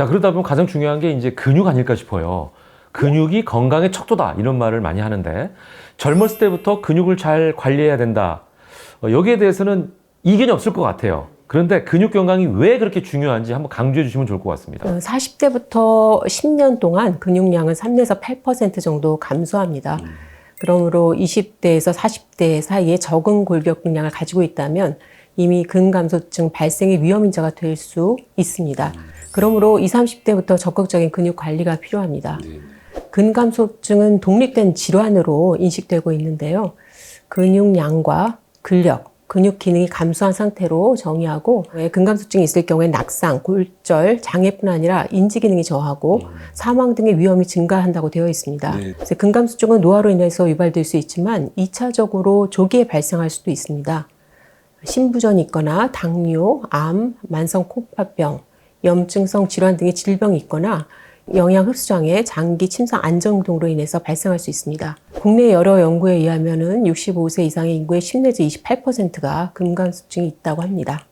자, 그러다 보면 가장 중요한 게 이제 근육 아닐까 싶어요. 근육이 건강의 척도다. 이런 말을 많이 하는데 젊었을 때부터 근육을 잘 관리해야 된다. 어, 여기에 대해서는 이견이 없을 것 같아요. 그런데 근육 건강이 왜 그렇게 중요한지 한번 강조해 주시면 좋을 것 같습니다. 40대부터 10년 동안 근육량은 3에서 8% 정도 감소합니다. 그러므로 20대에서 40대 사이에 적은 골격 근량을 가지고 있다면 이미 근감소증 발생의 위험 인자가 될 수 있습니다. 그러므로 20, 30대부터 적극적인 근육 관리가 필요합니다. 근감소증은 독립된 질환으로 인식되고 있는데요. 근육량과 근력, 근육 기능이 감소한 상태로 정의하고 왜 근감소증이 있을 경우에 낙상, 골절, 장애뿐 아니라 인지 기능이 저하고 사망 등의 위험이 증가한다고 되어 있습니다. 네. 근감소증은 노화로 인해서 유발될 수 있지만 2차적으로 조기에 발생할 수도 있습니다. 신부전이 있거나 당뇨, 암, 만성 콩팥병, 염증성 질환 등의 질병이 있거나 영양 흡수 장애, 장기 침상 안정 등으로 인해서 발생할 수 있습니다. 국내 여러 연구에 의하면은 65세 이상의 인구의 10 내지 28%가 근감소증이 있다고 합니다.